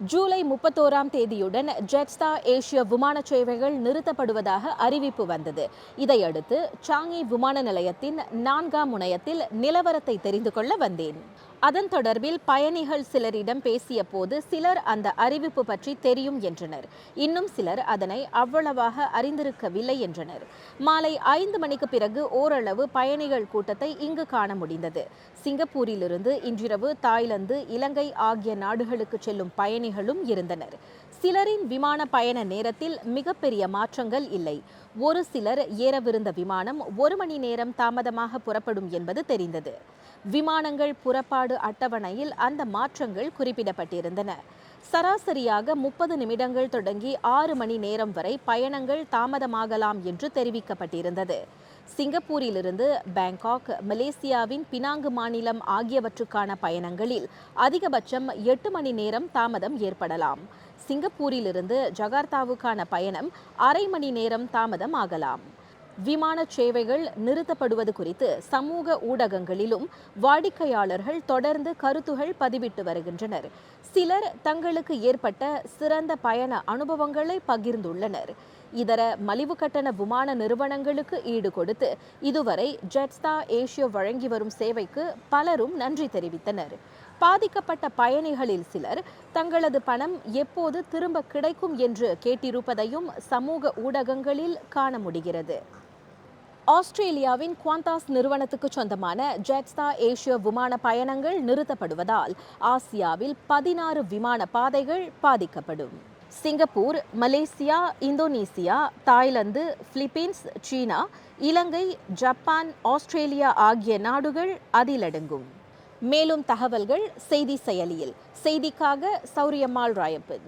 ஜூலை முப்பத்தோராம் தேதியுடன் ஜெட்ஸ்டா ஏசிய விமான சேவைகள் நிறுத்தப்படுவதாக அறிவிப்பு வந்தது. இதையடுத்து சாங்கி விமான நிலையத்தின் நான்காம் முனையத்தில் நிலவரத்தை தெரிந்து கொள்ள வந்தேன். அதன் தொடர்பில் பயணிகள் சிலரிடம் பேசிய போது சிலர் அந்த அறிவிப்பு பற்றி தெரியும் என்றனர். இன்னும் சிலர் அதனை அவ்வளவாக அறிந்திருக்கவில்லை என்றனர். மாலை ஐந்து மணிக்கு பிறகு ஓரளவு பயணிகள் கூட்டத்தை இங்கு காண முடிந்தது. சிங்கப்பூரிலிருந்து இன்றிரவு தாய்லாந்து இலங்கை ஆகிய நாடுகளுக்கு செல்லும் பயணிகளும் இருந்தனர். சிலரின் விமான பயண நேரத்தில் மிகப்பெரிய மாற்றங்கள் இல்லை. ஒரு சிலர் ஏறவிருந்த விமானம் ஒரு மணி நேரம் தாமதமாக புறப்படும் என்பது தெரிந்தது. விமானங்கள் புறப்பாடு அட்டவணையில் அந்த மாற்றங்கள் குறிப்பிடப்பட்டிருந்தன. சராசரியாக முப்பது நிமிடங்கள் தொடங்கி ஆறு மணி நேரம் வரை பயணங்கள் தாமதமாகலாம் என்று தெரிவிக்கப்பட்டிருந்தது. சிங்கப்பூரிலிருந்து பேங்காக் மலேசியாவின் பினாங்கு மாநிலம் ஆகியவற்றுக்கான பயணங்களில் அதிகபட்சம் எட்டு மணி நேரம் தாமதம் ஏற்படலாம். சிங்கப்பூரிலிருந்து ஜகார்த்தாவுக்கான பயணம் அரை மணி நேரம் தாமதம் ஆகலாம். விமான சேவைகள் நிறுத்தப்படுவது குறித்து சமூக ஊடகங்களிலும் வாடிக்கையாளர்கள் தொடர்ந்து கருத்துகள் பதிவிட்டு வருகின்றனர். சிலர் தங்களுக்கு ஏற்பட்ட சிறந்த பயண அனுபவங்களை பகிர்ந்துள்ளனர். இதர மலிவு கட்டண விமான நிறுவனங்களுக்கு ஈடு கொடுத்து இதுவரை ஜெட்ஸ்டா ஏஷியா வழங்கி வரும் சேவைக்கு பலரும் நன்றி தெரிவித்தனர். பாதிக்கப்பட்ட பயணிகளில் சிலர் தங்களது பணம் எப்போது திரும்ப கிடைக்கும் என்று கேட்டிருப்பதையும் சமூக ஊடகங்களில் காண முடிகிறது. ஆஸ்திரேலியாவின் குவாந்தாஸ் நிறுவனத்துக்கு சொந்தமான ஜெட்ஸ்டா ஏஷியா விமான பயணங்கள் நிறுத்தப்படுவதால் ஆசியாவில் பதினாறு விமான பாதைகள் பாதிக்கப்படும். Singapore Malaysia Indonesia Thailand Philippines சீனா இலங்கை ஜப்பான் ஆஸ்திரேலியா ஆகிய நாடுகள் அதிலடங்கும். மேலும் தகவல்கள் செய்தி செயலியில். செய்திக்காக சௌரியம்மாள் ராயப்பன்.